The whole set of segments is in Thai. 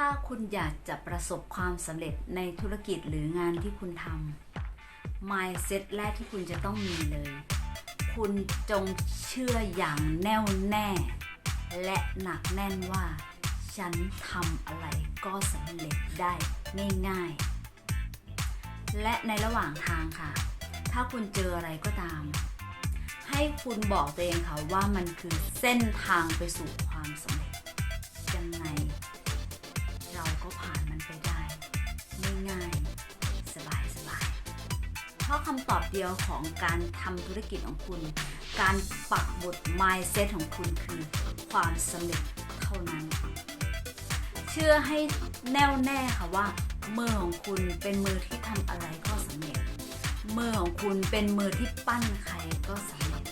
ถ้าคุณอยากจะประสบความสำเร็จในธุรกิจหรืองานที่คุณทำ mindset แรกที่คุณจะต้องมีเลย คุณจงเชื่ออย่างแน่วแน่ และหนักแน่นว่า ฉันทำอะไรก็สำเร็จได้ง่ายๆ และในระหว่างทางค่ะ ถ้าคุณเจออะไรก็ตาม ให้คุณบอกตัวเองค่ะว่ามันคือเส้นทางไปสู่ความสำเร็จยังไง ไปได้ง่ายๆสบายๆเพราะคำตอบเดียวของการทำธุรกิจของคุณ การปักบุต mindset ของคุณคือความสำเร็จเท่านั้น เชื่อให้แน่วแน่ค่ะว่ามือของคุณเป็นมือที่ทำอะไรก็สำเร็จ มือของคุณเป็นมือที่ปั้นใครก็สำเร็จ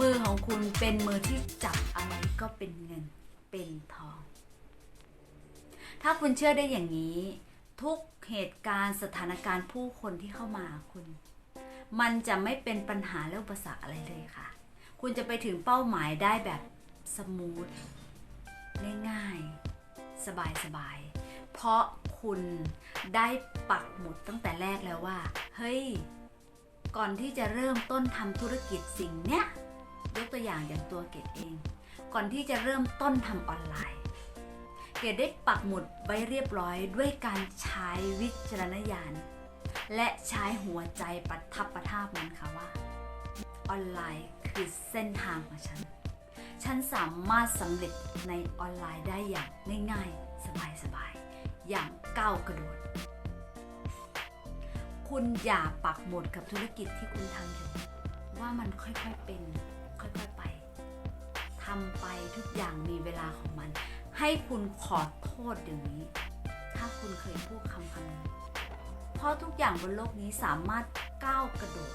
มือของคุณเป็นมือที่จับ ถ้าคุณเชื่อได้อย่างนี้ ทุกเหตุการณ์สถานการณ์ผู้คนที่เข้ามาคุณ มันจะไม่เป็นปัญหาและอุปสรรคอะไรเลยค่ะ คุณจะไปถึงเป้าหมายได้แบบสมูทง่ายๆ สบายๆ เพราะคุณได้ปักหมุดตั้งแต่แรกแล้วว่า เฮ้ย ก่อนที่จะเริ่มต้นทำธุรกิจสิ่งเนี้ย ยกตัวอย่างอย่างตัวเกดเอง ก่อนที่จะเริ่มต้นทำออนไลน์ เกดได้ปักหมุดไว้เรียบร้อยด้วยการใช้วิจารณญาณ และใช้หัวใจปัทับประทาบมันค่ะว่า ออนไลน์คือเส้นทางของฉัน ฉันสามารถสำเร็จในออนไลน์ได้อย่างง่ายๆ สบายๆ อย่างก้าวกระโดด คุณอย่าปักหมุดกับธุรกิจที่คุณทำอยู่ว่ามันค่อยๆเป็น ค่อยๆไปทำไปทุกอย่างมีเวลาของมัน ให้คุณขอโทษเดี๋ยวนี้ ถ้าคุณเคยพูดคำคำนี้เพราะทุกอย่างบนโลกนี้สามารถก้าวกระโดด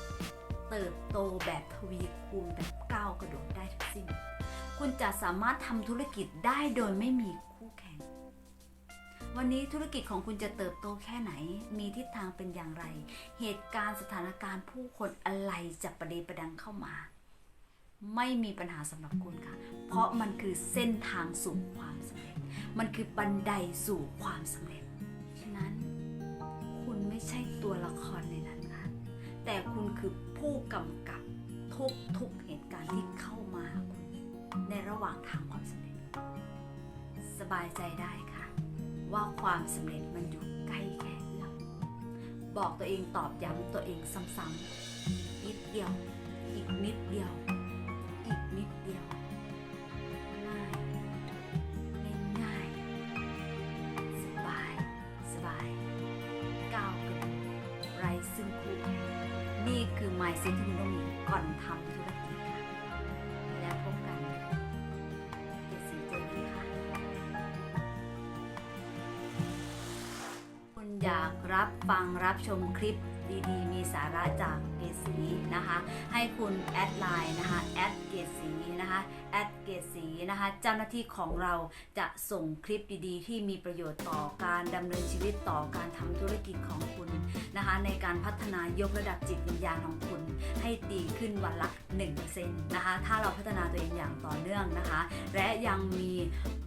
เติบโตแบบทวีคูณแบบก้าวกระโดดได้ทั้งสิ้น คุณจะสามารถทำธุรกิจได้โดยไม่มีคู่แข่ง วันนี้ธุรกิจของคุณจะเติบโตแค่ไหน มีทิศทางเป็นอย่างไร เหตุการณ์สถานการณ์ผู้คนอะไรจะประเดประดังเข้ามา ไม่มีปัญหาสำหรับคุณค่ะ เพราะมันคือเส้นทางสู่ความ มันคือบันไดสู่ความสำเร็จ ฉะนั้น คุณไม่ใช่ตัวละครในนั้นค่ะแต่คุณคือผู้กำกับทุกทุกเหตุการณ์ที่เข้ามาหาคุณในระหว่างทางความสำเร็จ สบายใจได้ค่ะ ว่าความสำเร็จมันอยู่ใกล้แค่เอื้อมบอกตัวเองตอบย้ำตัวเองซ้ำๆนิดเดียว อีกนิดเดียว นี่คือ mindset ที่คุณต้องมีก่อนทำธุรกิจค่ะ แล้วพบกันเกดสีเจดีค่ะ คุณอยากรับฟังรับชมคลิป ดีๆ มีสาระจากเกสีนะคะ ให้คุณแอดไลน์นะคะแอดเกสีนะคะแอดเกสีนะคะเจ้าหน้าที่ของเราจะส่งคลิปดีๆ ที่มีประโยชน์ต่อการดำเนินชีวิตต่อการทำธุรกิจของคุณนะคะ ในการพัฒนายกระดับจิตวิญญาณของคุณ ให้ดีขึ้นวันละ1%นะคะ ถ้าเราพัฒนาตัวเองอย่างต่อเนื่องนะคะ และยังมี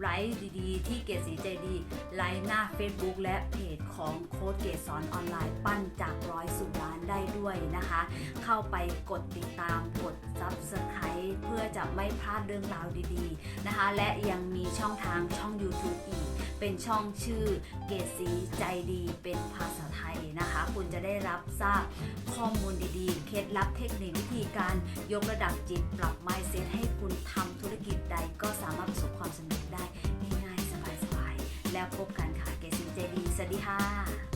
ไลฟ์ดีๆ ที่เกสีใจดีไลฟ์หน้า Facebook และเพจของโค้ดเกสอนออนไลน์ปั้นจากร้อยสู่ล้านได้ด้วยนะคะ เข้าไปกดติดตามกด Subscribe เพื่อจะไม่พลาดเรื่องราวดีๆนะคะ และยังมีช่องทางช่อง YouTube อีก เป็นช่องชื่อเกดสีใจดีเป็นภาษาไทยนะคะ คุณจะได้รับทราบข้อมูลดีๆ เคล็ดลับเทคนิควิธีการยกระดับจิตปรับ mindset ให้คุณทำธุรกิจใดก็สามารถประสบความสำเร็จได้ง่ายๆสบายๆแล้วพบกันค่ะเกดสีใจดีสวัสดีค่ะ